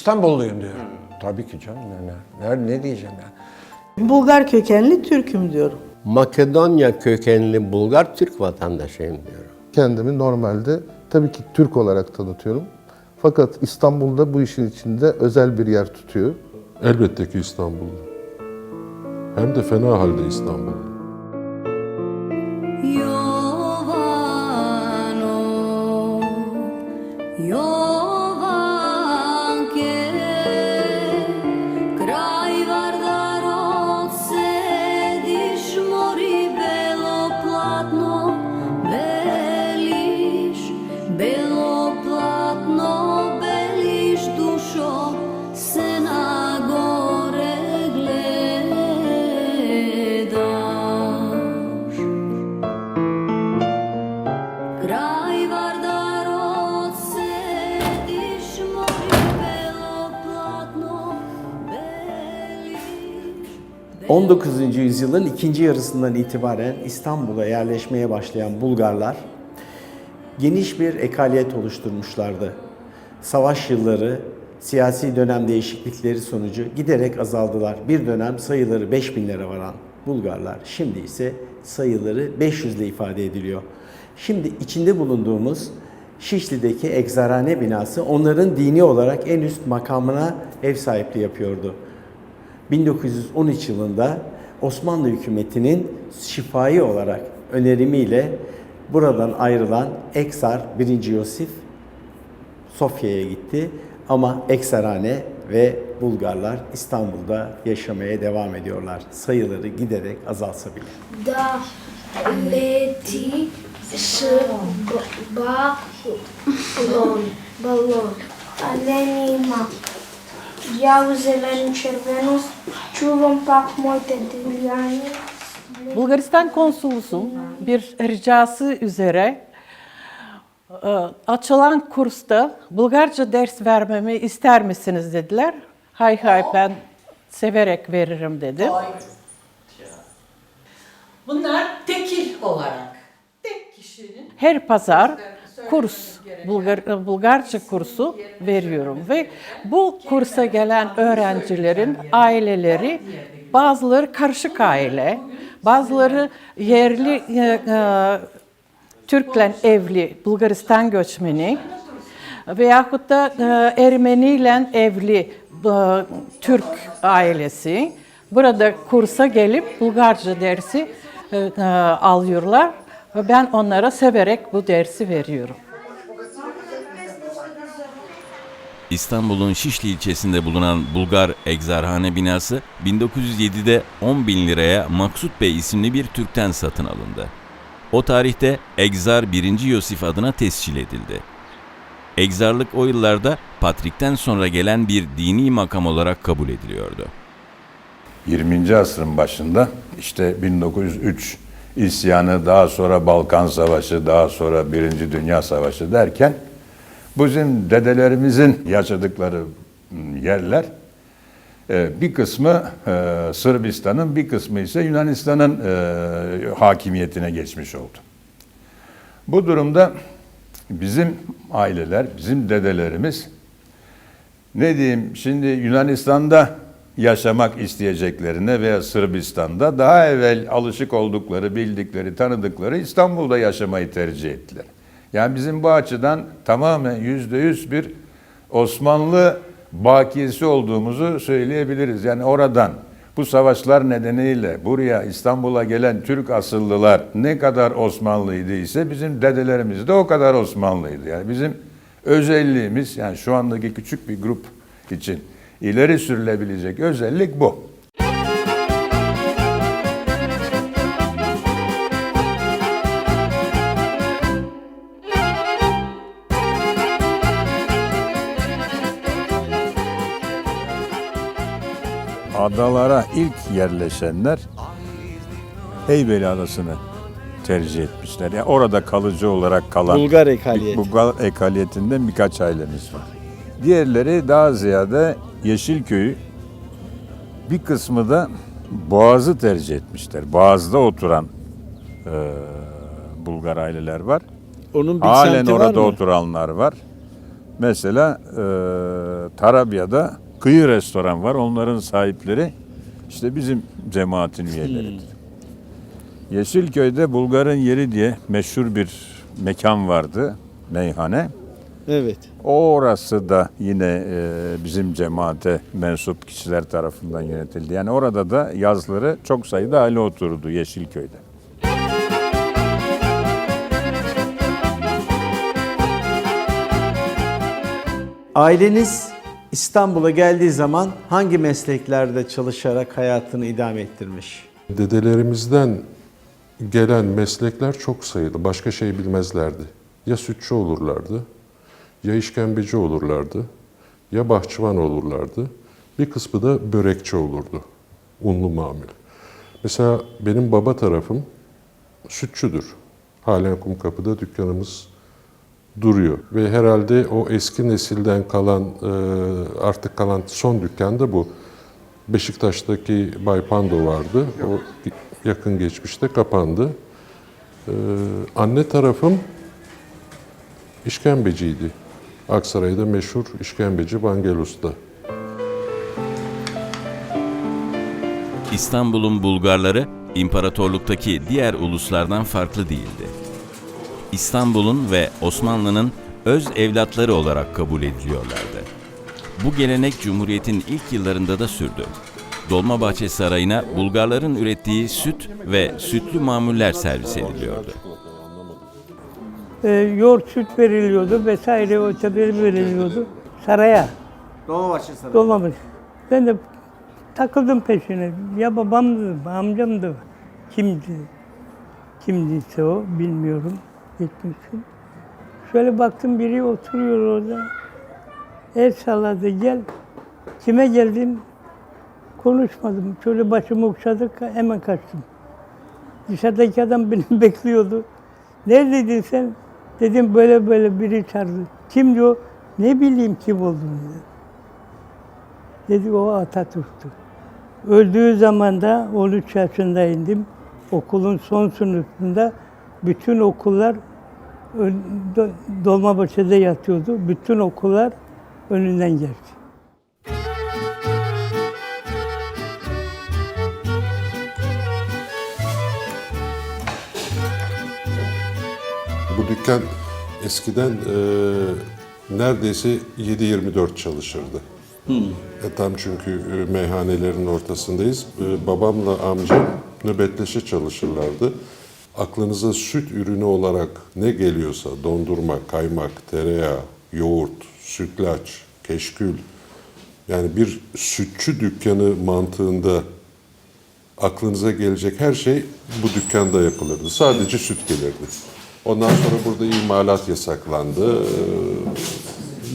İstanbulluyum diyor. Tabii ki canım. Yani, ne, ne diyeceğim ya? Bulgar kökenli Türk'üm diyorum. Makedonya kökenli Bulgar Türk vatandaşıyım diyorum. Kendimi normalde tabii ki Türk olarak tanıtıyorum. Fakat İstanbul'da bu işin içinde özel bir yer tutuyor. Elbette ki İstanbul'da. Hem de fena halde İstanbul'da. 19. yüzyılın ikinci yarısından itibaren İstanbul'a yerleşmeye başlayan Bulgarlar geniş bir ekaliyet oluşturmuşlardı. Savaş yılları, siyasi dönem değişiklikleri sonucu giderek azaldılar. Bir dönem sayıları 5000'lere varan Bulgarlar şimdi ise sayıları 500 ile ifade ediliyor. Şimdi içinde bulunduğumuz Şişli'deki egzarhane binası onların dini olarak en üst makamına ev sahipliği yapıyordu. 1913 yılında Osmanlı hükümetinin şifai olarak önerimiyle buradan ayrılan Eksar 1. Yosif Sofya'ya gitti ama Eksarhane ve Bulgarlar İstanbul'da yaşamaya devam ediyorlar. Sayıları giderek azalsa bile. da leti s ba- balon, balon. Nima. Ja zelenu červenu, čuvam pak moje divljanje. Bulgaristan konsolosu bir ricası üzere e, açılan kursta Bulgarca ders vermemi ister misiniz dediler. Hay hay ben severek veririm dedim. Bunlar tekil olarak tek kişinin Her pazar kurs, Bulgar, Bulgarca kursu veriyorum ve bu kursa gelen öğrencilerin aileleri bazıları karışık aile, bazıları yerli e, e, Türklen evli Bulgaristan göçmeni veyahut da e, Ermeniyle evli e, Türk ailesi. Burada kursa gelip Bulgarca dersi e, e, alıyorlar ben onlara severek bu dersi veriyorum. İstanbul'un Şişli ilçesinde bulunan Bulgar Egzarhane binası 1907'de 10 bin liraya Maksut Bey isimli bir Türk'ten satın alındı. O tarihte Egzar 1. Yosif adına tescil edildi. Egzarlık o yıllarda Patrik'ten sonra gelen bir dini makam olarak kabul ediliyordu. 20. asrın başında işte 1903 isyanı, daha sonra Balkan Savaşı, daha sonra Birinci Dünya Savaşı derken bizim dedelerimizin yaşadıkları yerler e, bir kısmı e, Sırbistan'ın, bir kısmı ise Yunanistan'ın e, hakimiyetine geçmiş oldu. Bu durumda bizim aileler, bizim dedelerimiz ne diyeyim şimdi Yunanistan'da yaşamak isteyeceklerine veya Sırbistan'da daha evvel alışık oldukları, bildikleri, tanıdıkları İstanbul'da yaşamayı tercih ettiler. Yani bizim bu açıdan tamamen yüzde yüz bir Osmanlı bakiyesi olduğumuzu söyleyebiliriz. Yani oradan bu savaşlar nedeniyle buraya İstanbul'a gelen Türk asıllılar ne kadar Osmanlıydı ise bizim dedelerimiz de o kadar Osmanlıydı. Yani bizim özelliğimiz yani şu andaki küçük bir grup için ileri sürülebilecek özellik bu. Adalara ilk yerleşenler Heybeli Adası'nı tercih etmişler. Yani orada kalıcı olarak kalan Bulgar ekaliyeti. Bulgar ekaliyetinden birkaç ailemiz var. Diğerleri daha ziyade Yeşilköy'ü bir kısmı da Boğaz'ı tercih etmişler. Boğaz'da oturan e, Bulgar aileler var. Onun bir Halen semti var orada mı? oturanlar var. Mesela e, Tarabya'da kıyı restoran var. Onların sahipleri işte bizim cemaatin üyeleridir. Yeşilköy'de Bulgar'ın yeri diye meşhur bir mekan vardı. Meyhane. Evet. Orası da yine e, bizim cemaate mensup kişiler tarafından yönetildi. Yani orada da yazları çok sayıda aile otururdu Yeşilköy'de. Aileniz İstanbul'a geldiği zaman hangi mesleklerde çalışarak hayatını idame ettirmiş? Dedelerimizden gelen meslekler çok sayılı. Başka şey bilmezlerdi. Ya sütçü olurlardı, ya işkembeci olurlardı, ya bahçıvan olurlardı. Bir kısmı da börekçi olurdu. Unlu mamul. Mesela benim baba tarafım sütçüdür. Halen Kumkapı'da dükkanımız duruyor. Ve herhalde o eski nesilden kalan, e, artık kalan son dükkan da bu. Beşiktaş'taki Bay Pando vardı. O yakın geçmişte kapandı. Ee, anne tarafım işkembeciydi. Aksaray'da meşhur işkembeci Vangelus'ta. İstanbul'un Bulgarları imparatorluktaki diğer uluslardan farklı değildi. İstanbul'un ve Osmanlı'nın öz evlatları olarak kabul ediliyorlardı. Bu gelenek Cumhuriyet'in ilk yıllarında da sürdü. Dolmabahçe Sarayı'na Bulgarların ürettiği süt ve sütlü mamuller servis ediliyordu. Ee, yoğurt süt veriliyordu vesaire öteleri veriliyordu saraya. Dolmabahçe Sarayı. Dolmamış. Ben de takıldım peşine. Ya babamdı, amcamdı. Kimdi? Kimdiyse o bilmiyorum. Gitmişsin. Şöyle baktım biri oturuyor orada. El salladı gel. Kime geldin? Konuşmadım. Şöyle başımı okşadık hemen kaçtım. Dışarıdaki adam beni bekliyordu. Neredeydin sen? Dedim böyle böyle biri çağırdı. Kim diyor? Ne bileyim kim olduğunu. dedi. Dedi o Atatürk'tü. Öldüğü zaman da 13 yaşındaydım. Okulun son sınıfında bütün okullar Dolmabahçe'de yatıyordu. Bütün okullar önünden geçti. Dükkan eskiden e, neredeyse 7-24 çalışırdı. E, tam çünkü e, meyhanelerin ortasındayız. E, babamla amcam nöbetleşe çalışırlardı. Aklınıza süt ürünü olarak ne geliyorsa dondurma, kaymak, tereyağı, yoğurt, sütlaç, keşkül yani bir sütçü dükkanı mantığında aklınıza gelecek her şey bu dükkanda yapılırdı. Sadece süt gelirdi. Ondan sonra burada imalat yasaklandı.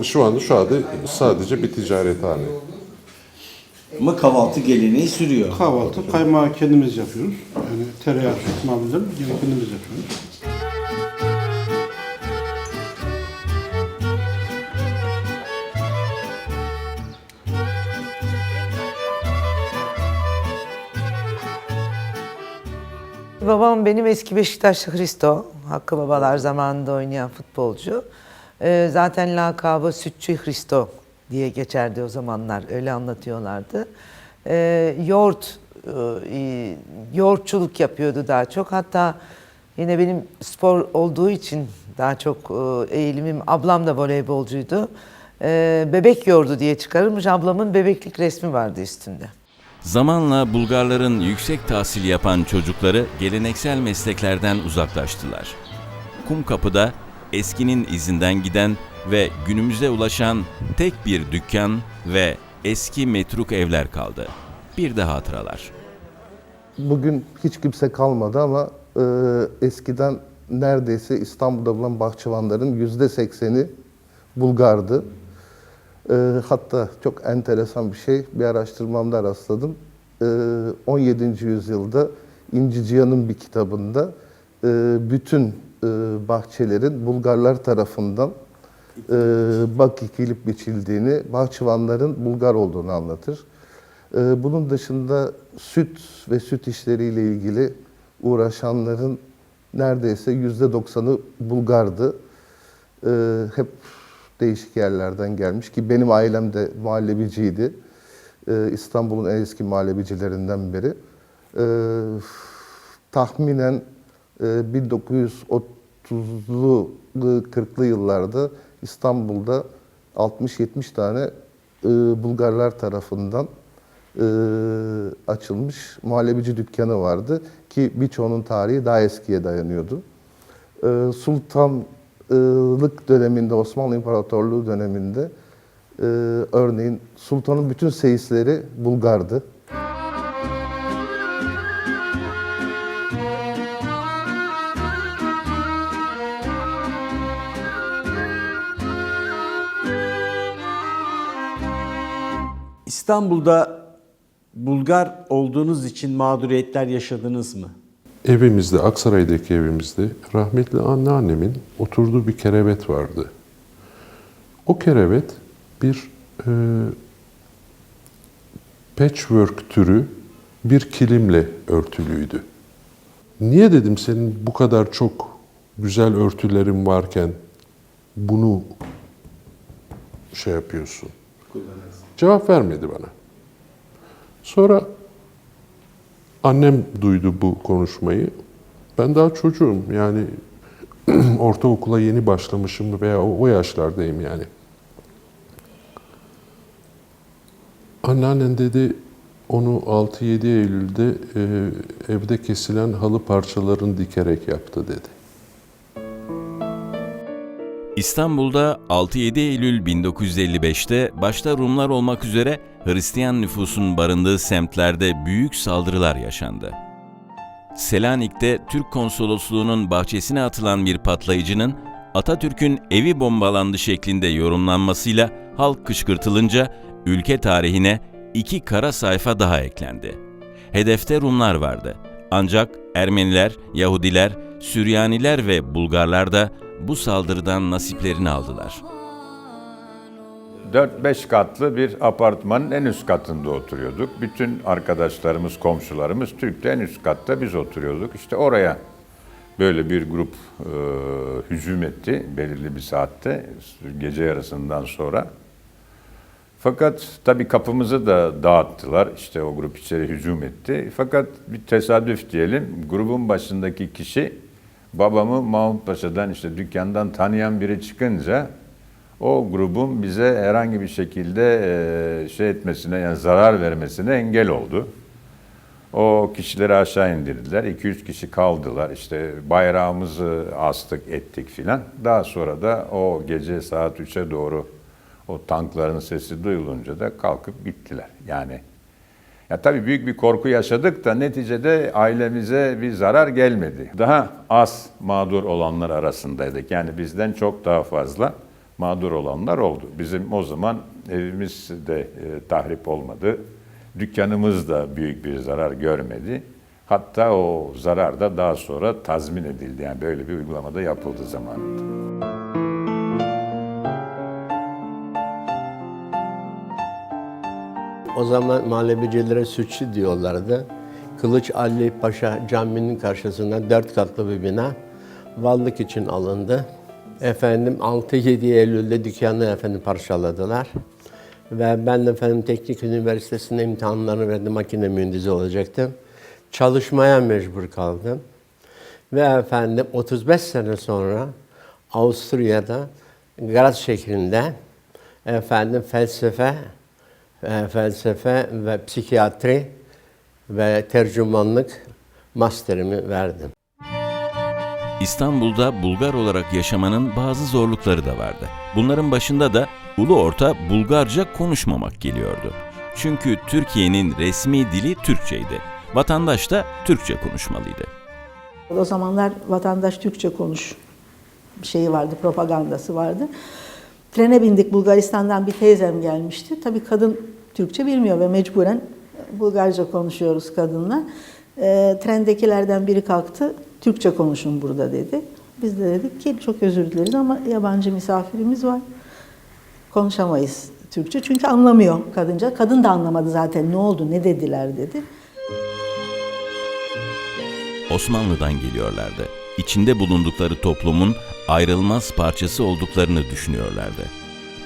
Ee, Şu anda şu anda sadece bir ticarethane. Ama kahvaltı geleneği sürüyor. Kahvaltı kaymağı kendimiz yapıyoruz. Yani tereyağı yine kendimiz yapıyoruz. Babam benim eski Beşiktaşlı Hristo. Hakkı Babalar zamanında oynayan futbolcu. Ee, zaten lakabı Sütçü Hristo diye geçerdi o zamanlar. Öyle anlatıyorlardı. Ee, yoğurt, e, yoğurtçuluk yapıyordu daha çok. Hatta yine benim spor olduğu için daha çok e, eğilimim. Ablam da voleybolcuydu. Ee, bebek yoğurdu diye çıkarılmış. Ablamın bebeklik resmi vardı üstünde. Zamanla Bulgarların yüksek tahsil yapan çocukları geleneksel mesleklerden uzaklaştılar. Kumkapı'da eskinin izinden giden ve günümüze ulaşan tek bir dükkan ve eski metruk evler kaldı. Bir de hatıralar. Bugün hiç kimse kalmadı ama e, eskiden neredeyse İstanbul'da bulunan bahçıvanların yüzde sekseni Bulgardı. E, hatta çok enteresan bir şey, bir araştırmamda rastladım. E, 17. yüzyılda İnci Cihan'ın bir kitabında e, bütün e, bahçelerin Bulgarlar tarafından e, bak ekilip biçildiğini, bahçıvanların Bulgar olduğunu anlatır. E, bunun dışında süt ve süt işleriyle ilgili uğraşanların neredeyse yüzde doksanı Bulgardı. E, hep değişik yerlerden gelmiş ki benim ailem de muhallebiciydi. Ee, İstanbul'un en eski muhallebicilerinden biri. Ee, tahminen e, 1930'lu 40'lı yıllarda İstanbul'da 60-70 tane e, Bulgarlar tarafından e, açılmış muhallebici dükkanı vardı ki birçoğunun tarihi daha eskiye dayanıyordu. E, Sultanlık döneminde, Osmanlı İmparatorluğu döneminde örneğin sultanın bütün seyisleri Bulgardı. İstanbul'da Bulgar olduğunuz için mağduriyetler yaşadınız mı? Evimizde, Aksaray'daki evimizde rahmetli anneannemin oturduğu bir kerevet vardı. O kerevet bir e, patchwork türü bir kilimle örtülüydü. Niye dedim senin bu kadar çok güzel örtülerin varken bunu şey yapıyorsun? Cevap vermedi bana. Sonra annem duydu bu konuşmayı. Ben daha çocuğum yani ortaokula yeni başlamışım veya o, yaşlardayım yani. Anneannen dedi onu 6-7 Eylül'de e, evde kesilen halı parçalarını dikerek yaptı dedi. İstanbul'da 6-7 Eylül 1955'te başta Rumlar olmak üzere Hristiyan nüfusun barındığı semtlerde büyük saldırılar yaşandı. Selanik'te Türk konsolosluğunun bahçesine atılan bir patlayıcının Atatürk'ün evi bombalandı şeklinde yorumlanmasıyla halk kışkırtılınca ülke tarihine iki kara sayfa daha eklendi. Hedefte Rumlar vardı. Ancak Ermeniler, Yahudiler, Süryaniler ve Bulgarlar da bu saldırıdan nasiplerini aldılar. 4-5 katlı bir apartmanın en üst katında oturuyorduk. Bütün arkadaşlarımız, komşularımız Türk'te en üst katta biz oturuyorduk. İşte oraya böyle bir grup e, hücum etti belirli bir saatte gece yarısından sonra. Fakat tabii kapımızı da dağıttılar. İşte o grup içeri hücum etti. Fakat bir tesadüf diyelim. Grubun başındaki kişi babamı Mahmut Paşa'dan işte dükkandan tanıyan biri çıkınca o grubun bize herhangi bir şekilde e, şey etmesine yani zarar vermesine engel oldu. O kişileri aşağı indirdiler. 2-3 kişi kaldılar. İşte bayrağımızı astık ettik filan. Daha sonra da o gece saat 3'e doğru o tankların sesi duyulunca da kalkıp gittiler. Yani ya tabii büyük bir korku yaşadık da neticede ailemize bir zarar gelmedi. Daha az mağdur olanlar arasındaydık. Yani bizden çok daha fazla mağdur olanlar oldu. Bizim o zaman evimiz de e, tahrip olmadı. Dükkanımız da büyük bir zarar görmedi. Hatta o zarar da daha sonra tazmin edildi. Yani böyle bir uygulamada yapıldı zamanında. O zaman muhallebicilere sütçü diyorlardı. Kılıç Ali Paşa Camii'nin karşısında dört katlı bir bina vallık için alındı. Efendim 6-7 Eylül'de dükkanı efendim parçaladılar. Ve ben de efendim Teknik Üniversitesi'nde imtihanlarını verdim. Makine mühendisi olacaktım. Çalışmaya mecbur kaldım. Ve efendim 35 sene sonra Avusturya'da Graz şehrinde efendim felsefe e, felsefe ve psikiyatri ve tercümanlık masterimi verdim. İstanbul'da Bulgar olarak yaşamanın bazı zorlukları da vardı. Bunların başında da ulu orta Bulgarca konuşmamak geliyordu. Çünkü Türkiye'nin resmi dili Türkçeydi. Vatandaş da Türkçe konuşmalıydı. O zamanlar vatandaş Türkçe konuş şeyi vardı, propagandası vardı. Trene bindik Bulgaristan'dan bir teyzem gelmişti. Tabii kadın Türkçe bilmiyor ve mecburen Bulgarca konuşuyoruz kadınla. E, trendekilerden biri kalktı, Türkçe konuşun burada dedi. Biz de dedik ki çok özür dileriz ama yabancı misafirimiz var. Konuşamayız Türkçe çünkü anlamıyor kadınca. Kadın da anlamadı zaten ne oldu, ne dediler dedi. Osmanlı'dan geliyorlardı. İçinde bulundukları toplumun ayrılmaz parçası olduklarını düşünüyorlardı.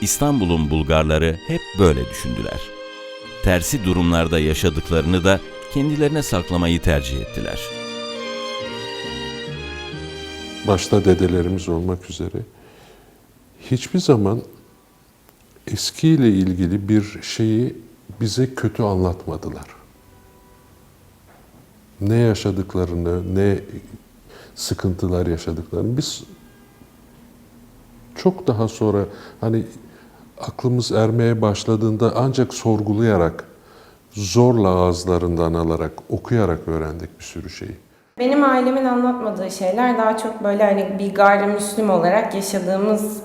İstanbul'un Bulgarları hep böyle düşündüler. Tersi durumlarda yaşadıklarını da kendilerine saklamayı tercih ettiler. Başta dedelerimiz olmak üzere hiçbir zaman eskiyle ilgili bir şeyi bize kötü anlatmadılar. Ne yaşadıklarını, ne sıkıntılar yaşadıklarını biz çok daha sonra hani aklımız ermeye başladığında ancak sorgulayarak, zorla ağızlarından alarak, okuyarak öğrendik bir sürü şeyi. Benim ailemin anlatmadığı şeyler daha çok böyle hani bir gayrimüslim olarak yaşadığımız,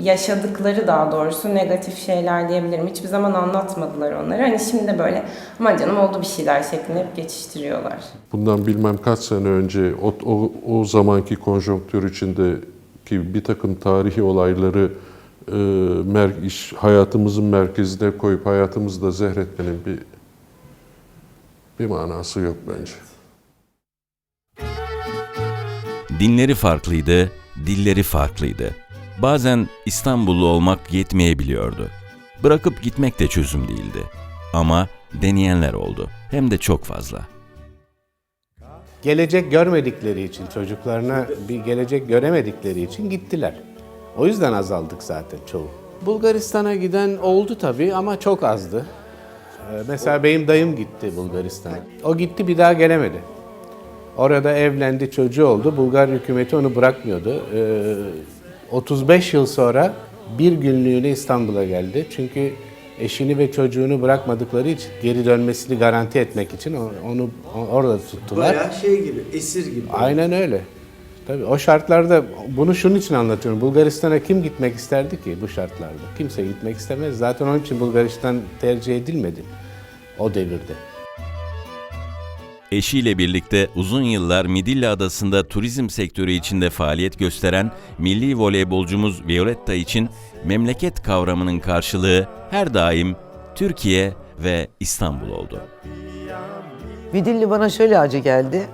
yaşadıkları daha doğrusu negatif şeyler diyebilirim. Hiçbir zaman anlatmadılar onları. Hani şimdi de böyle aman canım oldu bir şeyler şeklinde hep geçiştiriyorlar. Bundan bilmem kaç sene önce o, o, o zamanki konjonktür içindeki bir takım tarihi olayları e, mer, iş, hayatımızın merkezine koyup hayatımızda zehretmenin bir bir manası yok bence. Dinleri farklıydı, dilleri farklıydı. Bazen İstanbullu olmak yetmeyebiliyordu. Bırakıp gitmek de çözüm değildi. Ama deneyenler oldu. Hem de çok fazla. Gelecek görmedikleri için, çocuklarına bir gelecek göremedikleri için gittiler. O yüzden azaldık zaten çoğu. Bulgaristan'a giden oldu tabii ama çok azdı. Ee, Mesela benim dayım gitti Bulgaristan'a. O gitti bir daha gelemedi. Orada evlendi, çocuğu oldu. Bulgar hükümeti onu bırakmıyordu. Ee, 35 yıl sonra bir günlüğüne İstanbul'a geldi. Çünkü eşini ve çocuğunu bırakmadıkları için geri dönmesini garanti etmek için onu orada tuttular. şey gibi, esir gibi. Aynen öyle. Tabii o şartlarda bunu şunun için anlatıyorum. Bulgaristan'a kim gitmek isterdi ki bu şartlarda? Kimse gitmek istemez. Zaten onun için Bulgaristan tercih edilmedi o devirde. Eşiyle birlikte uzun yıllar Midilli Adası'nda turizm sektörü içinde faaliyet gösteren milli voleybolcumuz Violetta için memleket kavramının karşılığı her daim Türkiye ve İstanbul oldu. Midilli bana şöyle acı geldi.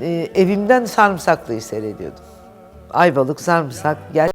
Ee, evimden sarımsaklıyı seyrediyordum. Ayvalık, sarımsak. Gel